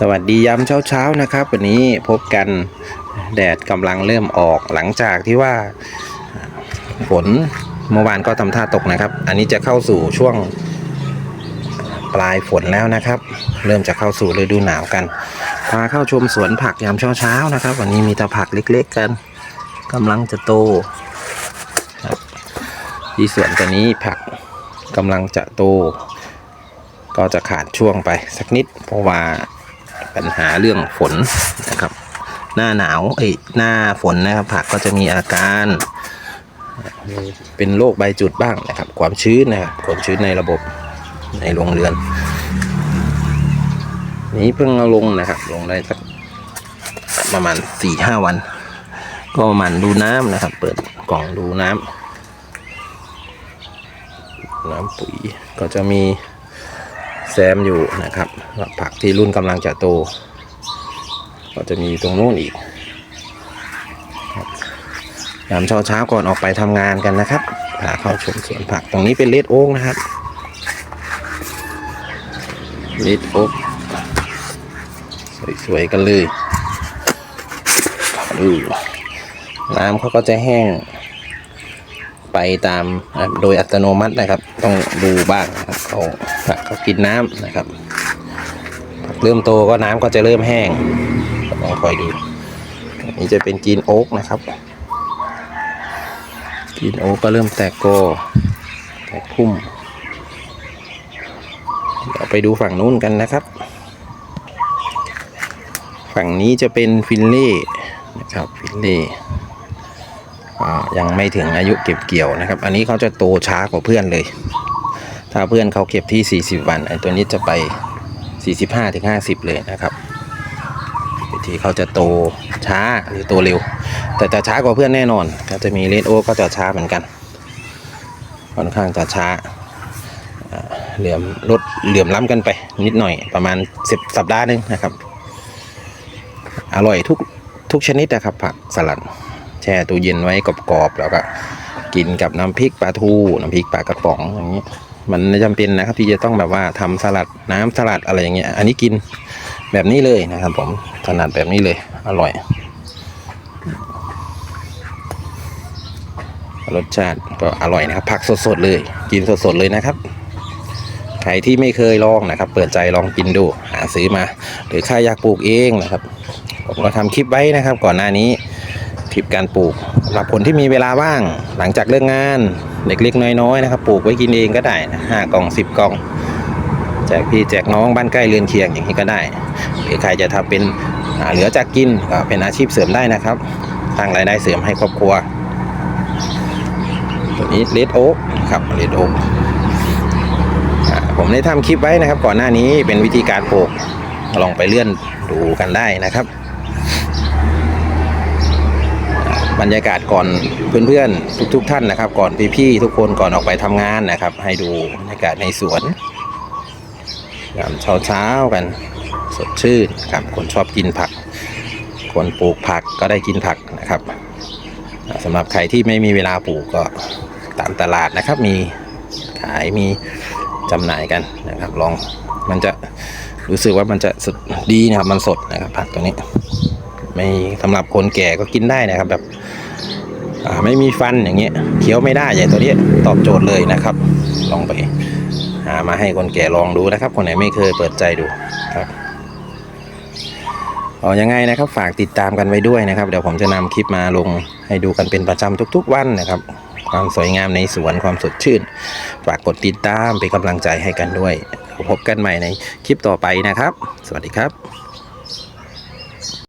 สวัสดียามเช้าๆนะครับ วันนี้พบกันแดดกำลังเริ่มออกหลังจากที่ว่าฝนเมื่อวานก็ทำท่าตกนะครับ อันนี้จะเข้าสู่ช่วงปลายฝนแล้วนะครับ เริ่มจะเข้าสู่ฤดูหนาวกันพาเข้าชมสวนผักยามเช้าๆนะครับ วันนี้มีแต่ผักเล็กๆกันกำลังจะโตครับที่สวนตัวนี้ผักกำลังจะโตก็จะขาดช่วงไปสักนิดเพราะว่า ปัญหาเรื่องฝนนะครับ หน้าหนาวเอ้ยหน้าฝนนะครับ ผักก็จะมีอาการเป็นโรคใบจุดบ้างนะครับ ความชื้นนะครับความชื้นในระบบในโรงเรือน นี้เพิ่งเอาลงนะครับ ลงได้สักประมาณสี่ห้าวัน ก็หมันดูน้ำนะครับ เปิดกล่องดูน้ำน้ำปุ๋ยก็จะมี แซมอยู่นะครับผักที่รุ่นกำลังจะโต ก็จะมีตรงนู้นอีกยามเช้าเช้าก่อนออกไปทำงานกันนะครับพาเข้าชมสวนผักตรงนี้เป็นเลดโอ๊กนะครับเลดโอ๊กสวยๆกันเลยดูน้ำเขาก็จะแห้งไปตามโดยอัตโนมัตินะครับ ต้องดูบ้างครับเขา กเขากินน้ำนะครับผักเริ่มโตก็น้ำก็จะเริ่มแห้งต้องคอยดูอันนี้จะเป็นกรีนโอ๊กนะครับกรีนโอ๊กก็เริ่มแตกกอแตกพุ่มเดี๋ยวไปดูฝั่งนู้นกันนะครับ ฝั่งนี้จะเป็นฟินเล่นะครับฟินเล่ยังไม่ถึงอายุเก็บเกี่ยวนะครับ อันนี้เขาจะโตช้ากว่าเพื่อนเลย ถ้าเพื่อนเขาเก็บที่ 40 วันไอ้ตัวนี้จะไป 45ถึง50เลยนะครับวิธีเขาจะโตช้าหรือโตเร็ว แต่จะช้ากว่าเพื่อนแน่นอน ก็จะมีเลดโอก็จะช้าเหมือนกันค่อนข้างจะช้าเหลื่อมลดเหลื่อมล้ำกันไป นิดหน่อยประมาณ 10 สัปดาห์นึงนะครับ อร่อยทุกทุกชนิดนะครับ ผักสลัดแช่ตู้เย็นไว้กรอบๆแล้วก็กินกับน้ำพริกปลาทู น้ำพริกปลากระป๋องอย่างนี้ มันไม่จำเป็นนะครับ ที่จะต้องแบบว่าทำสลัดน้ำสลัดอะไรอย่างเงี้ย อันนี้กินแบบนี้เลยนะครับ ผมถนัดแบบนี้เลย อร่อย รสชาติก็อร่อยนะครับ ผักสดๆเลย กินสดๆเลยนะครับใครที่ไม่เคยลองนะครับ เปิดใจลองกินดู หาซื้อมา หรือใครอยากปลูกเองนะครับ ผมก็ทำคลิปไว้นะครับ ก่อนหน้านี้คลิปการปลูกสำหรับคนที่มีเวลาว่างหลังจากเลิกงาน เล็กๆน้อยๆนะครับ ปลูกไว้กินเองก็ได้นะห้ากล่องสิบกล่องแจกพี่แจกน้องบ้านใกล้เรือนเคียงอย่างนี้ก็ได้ หรือใครจะทำเป็นเหลือจากกินก็เป็นอาชีพเสริมได้นะครับสร้างรายได้เสริมให้ครอบครัว ตัวนี้เลดโอ๊กครับเลดโอ๊กผมได้ทำคลิปไว้นะครับ ก่อนหน้านี้เป็นวิธีการปลูกลองไปเลื่อนดูกันได้นะครับ บรรยากาศก่อนเพื่อนๆทุกๆท่านนะครับ ก่อนพี่ๆทุกคนก่อนออกไปทำงานนะครับ ให้ดูบรรยากาศในสวนยามเช้าๆกันสดชื่นนะครับ คนชอบกินผัก คนปลูกผักก็ได้กินผักนะครับอ่าสำหรับใครที่ไม่มีเวลาปลูกก็ตามตลาดนะครับ มีขายมีจำหน่ายกันนะครับ ลองมันจะรู้สึกว่ามันจะสดดีนะครับ มันสดนะครับผักตัวนี้ ไม่สำหรับคนแก่ก็กินได้นะครับแบบ ไม่มีฟันอย่างเงี้ยเคี้ยวไม่ได้อย่ตัวนี้ตอบโจทย์เลยนะครับ ลองไปหามาให้คนแก่ลองดูนะครับ คนไหนไม่เคยเปิดใจดูครับเอายังไงนะครับฝากติดตามกันไว้ด้วยนะครับ เดี๋ยวผมจะนำคลิปมาลงให้ดูกันเป็นประจำทุก ๆ วันนะครับ ความสวยงามในสวนความสดชื่น ฝากกดติดตามเป็นกำลังใจให้กันด้วย พบกันใหม่ในคลิปต่อไปนะครับ สวัสดีครับ